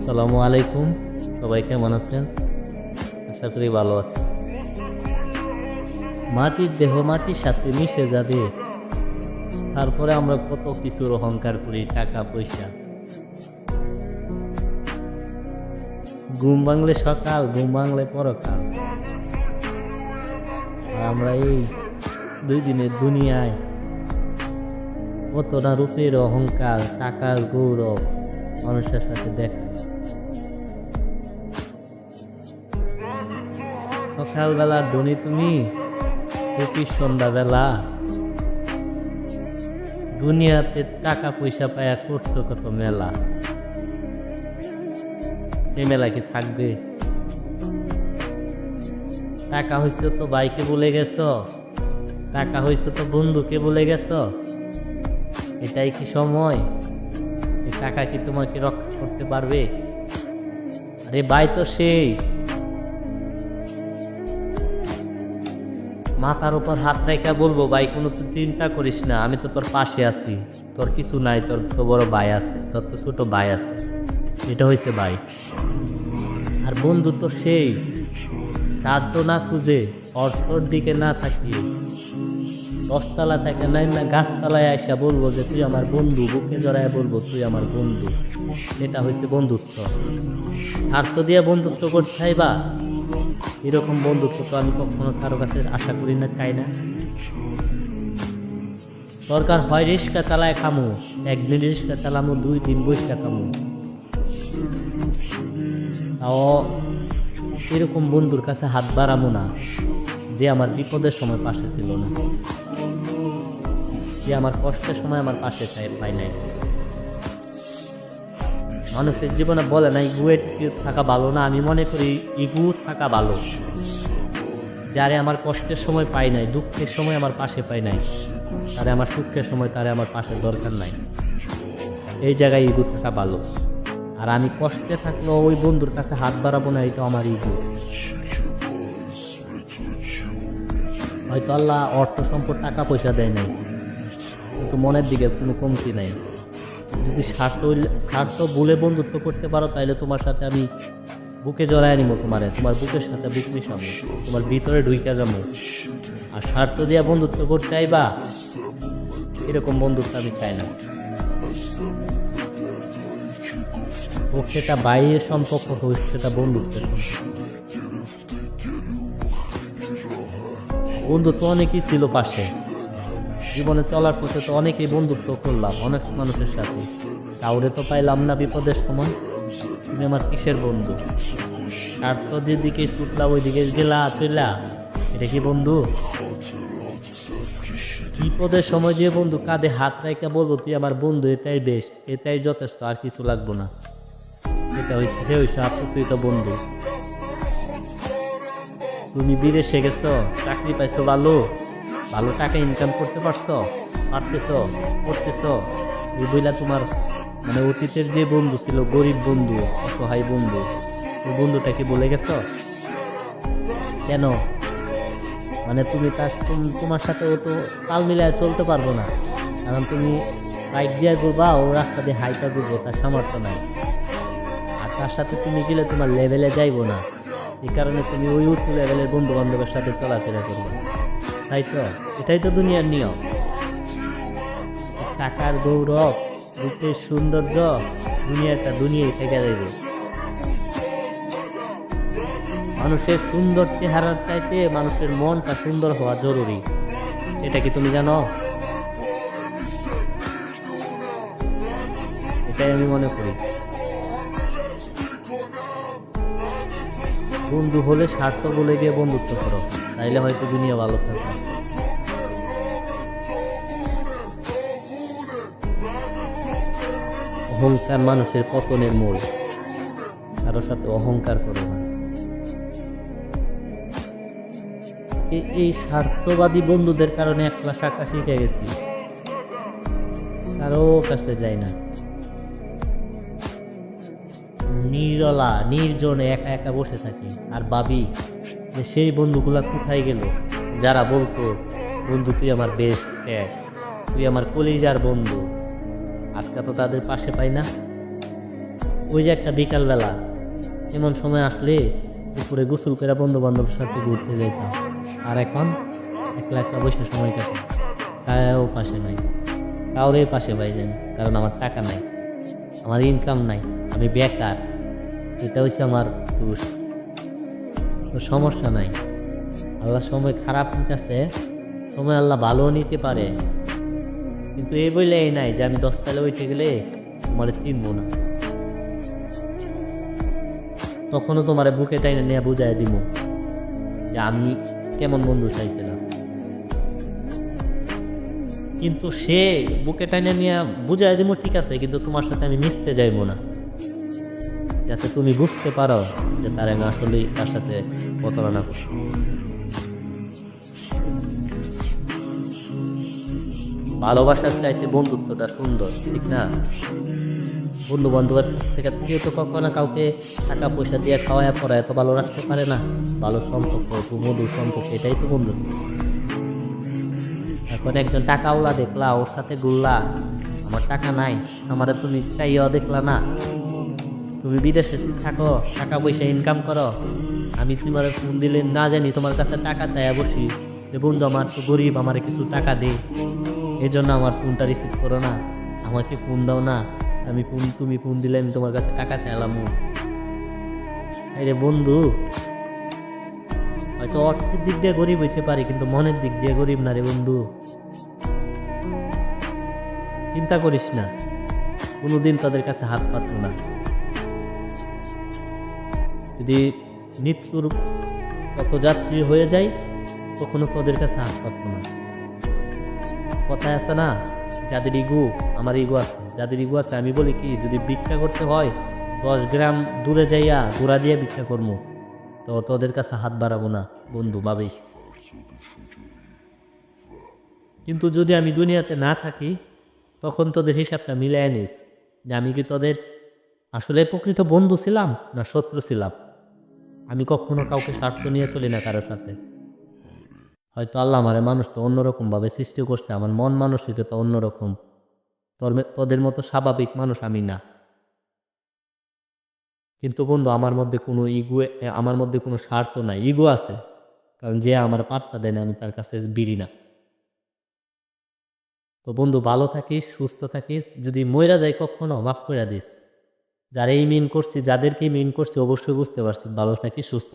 আসসালামু আলাইকুম। সবাই কেমন আছেন? আশা করি ভালো আছেন। মাটির দেহ মাটির সাথে মিশে যাবে। তারপরে আমরা কত কিছুর অহংকার করি, টাকা, পয়সা। ঘুম বাংলে সকাল, ঘুম বাংলে পরকাল। আমরা এই দুই দিনের দুনিয়ায় কতটা রূপের অহংকার, টাকার গৌরব। মানুষের সাথে দেখা। সকালবেলা ধনী তুমি খুবই সন্ধ্যাবেলা। দুনিয়াতে টাকা পয়সা পায়া করছ কত মেলা। এই মেলা কি থাকবে? টাকা হয়েছে তো বাইকে বলে গেছ, টাকা হয়েছে তো বন্ধুকে বলে গেছ। এটাই কি সময়? টাকা কি তোমাকে রক্ষা করতে পারবে? আরে ভাই তো সেই। মাথার উপর হাত রেখা বলব, ভাই, কোনো তো চিন্তা করিস না, আমি তো তোর পাশে আছি। তোর কিছু নাই, তোর তো বড় ভাই আছে, তোর তো ছোট ভাই আছে। এটা হয়েছে ভাই। আর বন্ধু তো সেই। তার তো না খুঁজে। অর্থর দিকে না থাকিয়ে, দশতলা থেকে নাই না গাছতলায় আইসা বলব যে, তুই আমার বন্ধু, বুকে জড়ায় বলব, তুই আমার বন্ধু। এটা হচ্ছে বন্ধুত্ব। স্বার্থ দিয়ে বন্ধুত্ব করতে চাইবা? এরকম বন্ধুত্ব তো আমি কখনো কারও কাছে আশা করি না, চাই না। দরকার হয় রিক্সা চালায় খামু, একদিন রিক্সা চালামো, দুই দিন বৈশা খামু। তাও এরকম বন্ধুর কাছে হাত বাড়ামো না। যে আমার বিপদের সময় পাশে ছিল না। যে আমার কষ্টের সময় আমার পাশে পাই নাই। মানুষের জীবনে বলে না, ইগু থাকা ভালো না। আমি মনে করি, ইগু থাকা ভালো। যারে আমার কষ্টের সময় পাই নাই, দুঃখের সময় আমার পাশে পাই নাই, তারে আমার সুখের সময় তারে আমার পাশে দরকার নাই। এই জায়গায় ইগু থাকা ভালো। আর আমি কষ্টে থাকলেও ওই বন্ধুর কাছে হাত বাড়াবো না এটা আমার ইগু। হয়তো আল্লাহ অর্থ সম্পদ টাকা পয়সা দেয় নাই। কিন্তু মনের দিকে কোনো কমতি নাই। যদি স্বার্থ স্বার্থ বলে বন্ধুত্ব করতে পারো তাহলে তোমার সাথে আমি বুকে জড়ায় নিব তোমারে। তোমার বুকের সাথে বুক মিশাবো। তোমার ভিতরে ঢুইকা যাব। আর স্বার্থ দিয়া বন্ধুত্ব করতে আইবা, এরকম বন্ধুত্ব আমি চাই না। হোক সেটা বাইরের সম্পর্ক হোক, সেটা বন্ধুত্বের সম্পর্ক। বন্ধুত্ব অনেকই ছিল পাশে। জীবনে চলার পথে তো অনেকেই বন্ধুত্ব করলাম, অনেক মানুষের সাথে। কাউরে তো পাইলাম না বিপদের সময়। তুমি আমার কিসের বন্ধু? আর তো যেদিকে ছুটলা ওইদিকে গেলা, চইলা। এটা কি বন্ধু? বিপদের সময় যে বন্ধু কাঁধে হাত রাইকা বলব, তুই আমার বন্ধু, এটাই বেস্ট এটাই যথেষ্ট, আর কিছু লাগবো না। এটা হয়েছে হয়েছে আপত্রিত বন্ধু। তুমি বিদেশে গেছো, চাকরি পাইছো ভালো ভালো টাকা ইনকাম করতে পারছ, পারতেছ, করতেছ। এই বইলা তোমার মানে অতীতের যে বন্ধু ছিল, গরিব বন্ধু, অসহায় বন্ধু, ওই বন্ধুটাকে বলে গেছো? কেন? মানে তুমি তার তোমার সাথে ও তো তাল মিলায় চলতে পারব না। কারণ তুমি বাইক দিয়ে ঘুরবা, ও রাস্তা দিয়ে হাইটা ঘুরবো, তার সামর্থ্য নাই। আর তার সাথে তুমি গেলে তোমার লেভেলে যাইবো না। এই কারণে তুমি ওই উঁচু লেভেলের বন্ধু বান্ধবের সাথে চলাফেরা করবে। তাই তো? এটাই তো দুনিয়ার নিয়ম। টাকার গৌরব, রূপের সৌন্দর্য দুনিয়াটা দুনিয়ায় থেকে যাবে মানুষের সুন্দর চেহারার চাইতে মানুষের মনটা সুন্দর হওয়া জরুরি। এটা কি তুমি জানো? এটাই আমি মনে করি। বন্ধু হলে স্বার্থ বলে গিয়ে বন্ধুত্ব করো, তাইলে হয়তো দুনিয়া ভালো থাকবে। অহংকার মানুষের পতনের মূল। কারোর সাথে অহংকার করো না। এই স্বার্থবাদী বন্ধুদের কারণে একলা শাখা শিখে গেছি। কারও কাছে যাই না। নিরলা, নির্জনে একা একা বসে থাকি। আর ভাবি যে সেই বন্ধুগুলা কোথায় গেল? যারা বলতো, বন্ধু, তুই আমার বেস্ট ফ্রেন্ড তুই আমার কলিজার বন্ধু। আজকে তো তাদের পাশে পাই না। ওই যে একটা বিকালবেলা, এমন সময় আসলে দুপুরে গোসল করে বন্ধু বান্ধবের সাথে ঘুরতে যাইতাম। আর এখন একলা একলা বসে সময় কাটে কায়াও পাশে নাই কাউরে পাশে পাই যাই কারণ আমার টাকা নাই, আমার ইনকাম নাই। আমি বেকার। এটা হচ্ছে আমার দোষ। তো সমস্যা নাই। আল্লাহ সময় খারাপ নিতেছে, সময় আল্লাহ ভালো নিতে পারে। কিন্তু এই বইলে এই নাই যে আমি দশতলা উঠে গেলে তোমার চিনবো না। তখনও তোমার বুকে টাইনে নিয়ে বুঝাই দিব যে আমি কেমন বন্ধু চাইছিলাম। কিন্তু সে বুকে টাইনে নিয়ে বুঝাই দিব ঠিক আছে, কিন্তু তোমার সাথে আমি মিশতে যাইবো না। যাতে তুমি বুঝতে পারো যে তার আমি আসলেই তার সাথে প্রতারণা করছি। ভালোবাসার চাইতে বন্ধুত্বটা সুন্দর, ঠিক না? বন্ধু বান্ধবের থেকে কেউ তো কখনো কাউকে টাকা পয়সা দিয়ে খাওয়ায় পড়া এত ভালো রাখতে পারে না। ভালো সম্পর্ক মধুর সম্পর্ক, এটাই তো বন্ধু এখন একজন টাকাওয়ালা দেখলা, ওর সাথে ঘুরলা, আমার টাকা নাই, আমার তুমি চাইও দেখলা না। তুমি বিদেশে থাকো, টাকা পয়সা ইনকাম করো। আমি তোমার ফোন দিলে না জানি তোমার কাছে টাকা চাইয়া বসি যে, বন্ধু, আমার তো গরিব, আমার কিছু টাকা দে। এই জন্য আমার ফোনটা রিসিভ করো না। আমাকে ফোন দাও না। আমি ফোন, তুমি ফোন দিলে আমি তোমার কাছে টাকা চাইলাম রে বন্ধু, হয়তো অর্থের দিক দিয়ে গরিব হইতে পারি, কিন্তু মনের দিক দিয়ে গরিব না রে বন্ধু। চিন্তা করিস না। কোনোদিন তাদের কাছে হাত পাতবো না। যদি মৃত্যুর কত যাত্রী হয়ে যায়, কখনো তোদের কাছে হাত পাতবো না। কথায় আছে না, যাদের ইগু, আমার ইগু আছে, যাদের ইগু আছে, আমি বলি কি, যদি ভিক্ষা করতে হয়, দশ গ্রাম দূরে যাইয়া ঘোরা দিয়ে ভিক্ষা করব তো তোদের কাছে হাত বাড়াবো না, বন্ধু ভাবিস কিন্তু যদি আমি দুনিয়াতে না থাকি, তখন তোদের হিসাবটা মিলাই নিস, যে আমি কি তোদের আসলে প্রকৃত বন্ধু ছিলাম না শত্রু ছিলাম? আমি কখনো কাউকে স্বার্থ নিয়ে চলি না কারোর সাথে। হয়তো আল্লাহ আমার আমারে মানুষটা অন্যরকমভাবে সৃষ্টি করছে, আমার মন মানসিকতা অন্যরকম। তোর তোদের মতো স্বাভাবিক মানুষ আমি না। কিন্তু বন্ধু, আমার মধ্যে কোনো ইগো, আমার মধ্যে কোনো স্বার্থ নাই। ইগো আছে, কারণ যে আমার পাত্তা দেয় না, আমি তার কাছে বিড়ি না। তো বন্ধু, ভালো থাকিস, সুস্থ থাকিস, যদি মইরা যাই কখনো, মাফ করে দিস। যারা এই মিন করছি যাদেরকে মিন করছি অবশ্যই বুঝতে পারছি ভালো নাকি সুস্থ।